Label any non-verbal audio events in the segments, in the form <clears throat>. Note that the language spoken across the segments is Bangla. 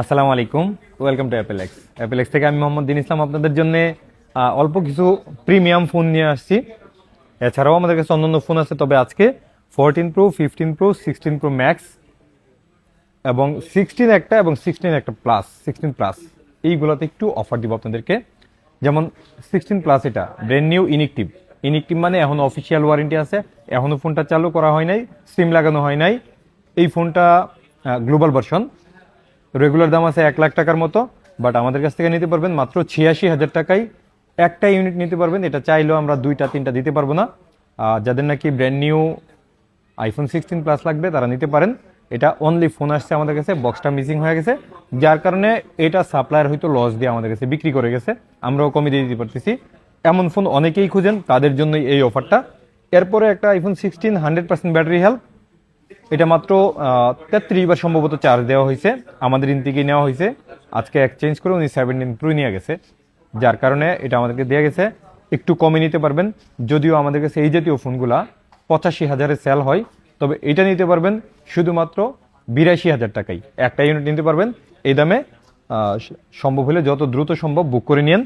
আসসালামু আলাইকুম। Welcome to Apple X Apple X থেকে আমি মোহাম্মদ দিন ইসলাম আপনাদের জন্য অল্প কিছু প্রিমিয়াম ফোন নিয়ে আসছি। এছাড়াও আমাদের কাছে অন্যান্য ফোন আছে, তবে আজকে fourteen Pro fifteen Pro sixteen Pro Max এবং সিক্সটিন একটা এবং সিক্সটিন একটা প্লাস সিক্সটিন প্লাস এইগুলোতে একটু অফার দিব আপনাদেরকে। যেমন সিক্সটিন প্লাস এটা ব্র্যান্ড নিউ ইনিকটিভ ইনিকটিভ মানে এখন অফিসিয়াল ওয়ারেন্টি আছে এখনও ফোনটা চালু করা হয় নাই সিম লাগানো হয় নাই। এই ফোনটা গ্লোবাল ভার্সন রেগুলার দাম আছে এক লাখ টাকার মতো বাট আমাদের কাছ থেকে নিতে পারবেন মাত্র ছিয়াশি হাজার টাকায় একটা ইউনিট নিতে পারবেন। এটা চাইলেও আমরা দুইটা, তিনটা দিতে পারব না। যাদের নাকি brand new iPhone sixteen Plus লাগবে, তারা নিতে পারেন। এটা অনলি ফোন আসছে আমাদের কাছে বক্সটা মিসিং হয়ে গেছে। যার কারণে এটা সাপ্লায়ার হয়তো লস দিয়ে আমাদের কাছে বিক্রি করে গেছে। আমরাও কমে দিয়ে দিতে পারতেছি। এমন ফোন অনেকেই খুঁজেন, তাদের জন্যই এই অফারটা এরপরে একটা iPhone sixteen hundred percent battery health এটা মাত্র তেত্রিশ বার সম্ভবত চার্জ দেওয়া হয়েছে। আমাদের ইন থেকে নেওয়া হয়েছে। আজকে এক্সচেঞ্জ করে উনি সেভেন্টিন প্রো নিয়ে গেছে। যার কারণে এটা আমাদেরকে দেওয়া গেছে। একটু কমে নিতে পারবেন। যদিও আমাদের কাছে এই জাতীয় ফোনগুলা পঁচাশি হাজারে সেল হয়। তবে এটা নিতে পারবেন শুধুমাত্র বিরাশি হাজার টাকাই একটা ইউনিট নিতে পারবেন। এই দামে সম্ভব হলে যত দ্রুত সম্ভব বুক করে নিন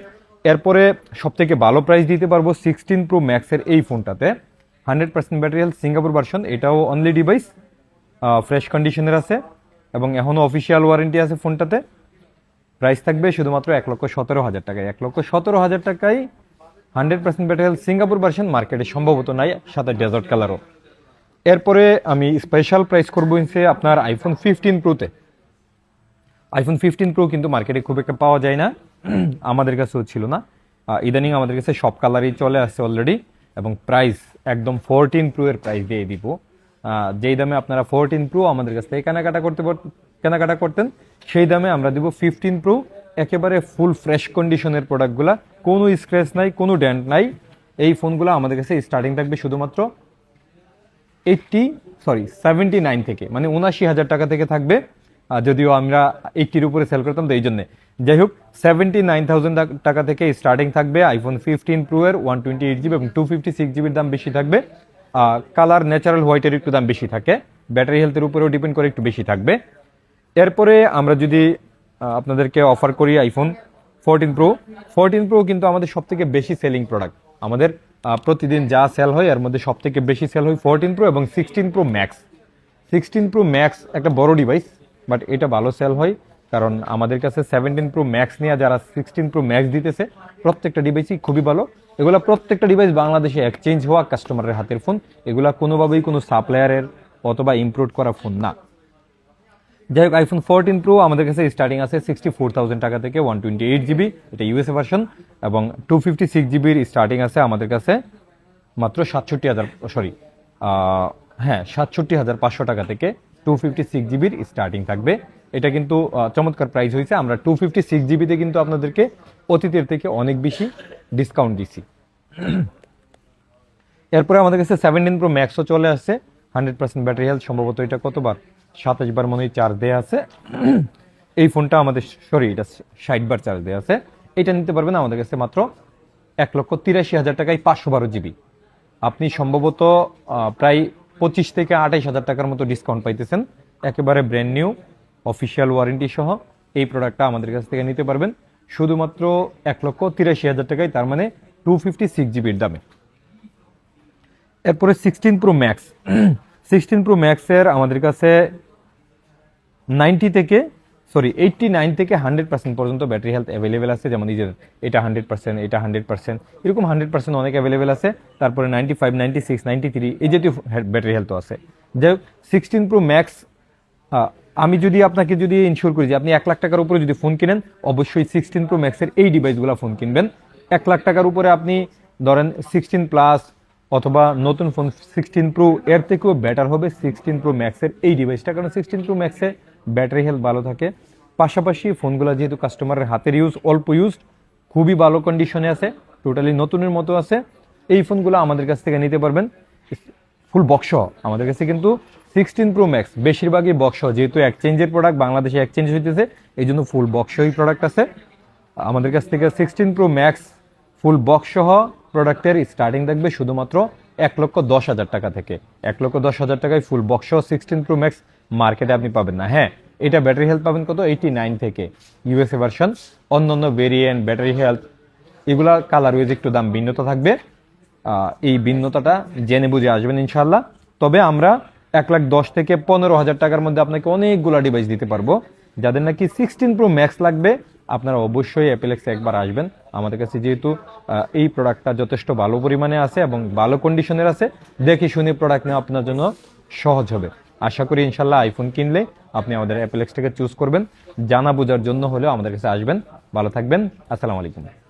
এরপরে সবথেকে ভালো প্রাইস দিতে পারব সিক্সটিন প্রো ম্যাক্সের এই ফোনটাতে hundred percent battery health Singapore version এটাও অনলি ডিভাইস ফ্রেশ কন্ডিশনের আছে, এবং এখনও অফিসিয়াল ওয়ারেন্টি আছে ফোনটাতে। প্রাইস থাকবে শুধুমাত্র এক লক্ষ সতেরো হাজার টাকায়। এক লক্ষ সতেরো হাজার টাকায় hundred percent battery health Singapore version মার্কেটে সম্ভবত নাই, সাথে ডেজার্ট কালারও এরপরে আমি স্পেশাল প্রাইস করব হচ্ছে আপনার আইফোন ফিফটিন প্রোতে আইফোন ফিফটিন প্রো কিন্তু মার্কেটে খুব একটা পাওয়া যায় না। <clears throat> আমাদের কাছেও ছিল না। ইদানিং আমাদের কাছে সব কালারই চলে আসছে অলরেডি এবং প্রাইস একদম ফোরটিন প্রো এর প্রাইস দিয়ে দিব। যেই দামে আপনারা ফোরটিন প্রো আমাদের কাছ থেকে কেনাকাটা করতে কেনাকাটা করতেন, সেই দামে আমরা দিব ফিফটিন প্রো একেবারে ফুল ফ্রেশ কন্ডিশনের প্রোডাক্টগুলা কোনো স্ক্র্যাচ নাই, কোনো ড্যান্ট নাই। এই ফোনগুলো আমাদের কাছে স্টার্টিং থাকবে শুধুমাত্র এইটটি সরি সেভেন্টি নাইন থেকে মানে উনাশি হাজার টাকা থেকে থাকবে। যদিও আমরা এইটটির উপরে সেল করতাম, তো এই জন্যে। যাই হোক সেভেন্টি নাইন থাউজেন্ড টাকা থেকে স্টার্টিং থাকবে আইফোন ফিফটিন প্রো এর ওয়ান টোয়েন্টি এইট জিবি এবং টু ফিফটি সিক্স জিবির দাম বেশি থাকবে। কালার ন্যাচারাল হোয়াইটের একটু দাম বেশি থাকে। ব্যাটারি হেলথের উপরেও ডিপেন্ড করে একটু বেশি থাকবে। এরপরে আমরা যদি আপনাদেরকে অফার করি iPhone fourteen Pro fourteen Pro কিন্তু আমাদের সব থেকে বেশি সেলিং প্রোডাক্ট আমাদের প্রতিদিন যা সেল হয়, এর মধ্যে সব থেকে বেশি সেল হয় ফোরটিন প্রো এবং sixteen Pro Max sixteen Pro Max একটা বড় ডিভাইস বাট এটা ভালো সেল হয়, কারণ আমাদের কাছে সেভেন্টিন প্রো ম্যাক্স নিয়ে যারা সিক্সটিন প্রো ম্যাক্স দিতেছে, প্রত্যেকটা ডিভাইসই খুবই ভালো। এগুলা প্রত্যেকটা ডিভাইস বাংলাদেশে এক্সচেঞ্জ হওয়া কাস্টমারের হাতের ফোন এগুলা কোনোভাবেই কোনো সাপ্লায়ারের অথবা ইম্পোর্ট করা ফোন না। যাই হোক আইফোন ফোরটিন প্রো আমাদের কাছে স্টার্টিং আছে সিক্সটি ফোর থাউজেন্ড টাকা থেকে ওয়ান টোয়েন্টি এইট জিবি এটা ইউএসএ ভার্সন এবং টু ফিফটি সিক্স জিবির স্টার্টিং আছে আমাদের কাছে মাত্র সাতষট্টি হাজার সরি হ্যাঁ সাতষট্টি হাজার পাঁচশো টাকা থেকে টু ফিফটি সিক্স জিবির স্টার্টিং থাকবে। এটা কিন্তু চমৎকার প্রাইস হয়েছে আমরা টু ফিফটি সিক্স জিবিতে কিন্তু আপনাদেরকে অতীতের থেকে অনেক বেশি ডিসকাউন্ট দিছি। এরপরে আমাদের কাছে সেভেন্টিন প্রো ম্যাক্সও চলে আসছে। হান্ড্রেড পার্সেন্ট ব্যাটারি হেলথ সম্ভবত এটা কতবার? সাতাশ বার মনে হয় চার্জ দেওয়া আছে। এই ফোনটা আমাদের সরি এটা ষাট বার চার্জ দেওয়া আছে। এটা নিতে পারবেন আমাদের কাছে মাত্র এক লক্ষ তিরাশি হাজার টাকায় পাঁচশো বারো জিবি আপনি সম্ভবত প্রায় পঁচিশ থেকে আঠাইশ হাজার টাকার মতো ডিসকাউন্ট পাইতেছেন। একেবারে ব্র্যান্ড নিউ অফিসিয়াল ওয়ারেন্টি সহ এই প্রোডাক্টটা আমাদের কাছ থেকে নিতে পারবেন। শুধুমাত্র এক লক্ষ তিরাশি হাজার টাকায়, তার মানে টু ফিফটি সিক্স জিবির দামে। এরপরে sixteen Pro Max sixteen Pro ম্যাক্সের আমাদের কাছে নাইনটি থেকে সরি এইটটি নাইন থেকে হান্ড্রেড পার্সেন্ট পর্যন্ত ব্যাটারি হেলথ অ্যাভেলেবেল আছে, যেমন যে এটা হান্ড্রেড পার্সেন্ট এটা হান্ড্রেড পার্সেন্ট এরকম হান্ড্রেড পার্সেন্ট অনেক অ্যাভেলেবেল আছে। তারপরে ninety five ninety six ninety three এই জাতীয় ব্যাটারি হেলথও আছে। যাই হোক সিক্সটিন প্রো ম্যাক্স আমি যদি আপনাকে যদি ইনশিওর করি যে আপনি এক লাখ টাকার উপরে যদি ফোন কিনেন, অবশ্যই সিক্সটিন প্রো ম্যাক্সের এই ডিভাইসগুলো ফোন কিনবেন। এক লাখ টাকার উপরে আপনি ধরেন সিক্সটিন প্লাস অথবা নতুন ফোন সিক্সটিন প্রো এর থেকেও বেটার হবে সিক্সটিন প্রো ম্যাক্সের এই ডিভাইসটা কারণ সিক্সটিন প্রো ম্যাক্সে ব্যাটারি হেলথ ভালো থাকে। পাশাপাশি ফোনগুলো যেহেতু কাস্টমারের হাতের ইউজ অল্প ইউজ খুবই ভালো কন্ডিশনে আছে টোটালি নতুনের মতো আছে। এই ফোনগুলো আমাদের কাছ থেকে নিতে পারবেন। ফুল বক্স আমাদের কাছে কিন্তু সিক্সটিন প্রো ম্যাক্স বেশিরভাগই বক্স যেহেতু এক্সচেঞ্জের প্রোডাক্ট বাংলাদেশে এক্সচেঞ্জ হইতেছে এই জন্য ফুল বক্সই প্রোডাক্ট আছে। আমাদের কাছ থেকে sixteen Pro Max full box সহ প্রোডাক্টের স্টার্টিং থাকবে শুধুমাত্র এক লক্ষ দশ হাজার টাকা থেকে। এক লক্ষ দশ হাজার টাকায় full box sixteen Pro Max মার্কেটে আপনি পাবেন না। হ্যাঁ এটা ব্যাটারি হেলথ পাবেন কত? এইটি নাইন থেকে ইউএসএ ভার্সন অন্যান্য ভেরিয়েন্ট ব্যাটারি হেলথ এগুলা কালার ওয়েজ একটু দাম ভিন্নতা থাকবে। এই ভিন্নতাটা জেনে বুঝে আসবেন ইনশাল্লাহ তবে আমরা এক লাখ দশ থেকে পনেরো হাজার টাকার মধ্যে আপনাকে অনেকগুলা ডিভাইস দিতে পারব। যাদের নাকি সিক্সটিন প্রো ম্যাক্স লাগবে, আপনারা অবশ্যই অ্যাপেলেক্সে একবার আসবেন। আমাদের কাছে যেহেতু এই প্রোডাক্টটা যথেষ্ট ভালো পরিমাণে আছে এবং ভালো কন্ডিশনের আছে, দেখে শুনে প্রোডাক্ট নেওয়া আপনার জন্য সহজ হবে। আশা করি ইনশাল্লাহ আইফোন কিনলে আপনি আমাদের অ্যাপেলেক্সটাকে চুজ করবেন। জানা বোঝার জন্য হলেও আমাদের কাছে আসবেন। ভালো থাকবেন। আসসালামু আলাইকুম।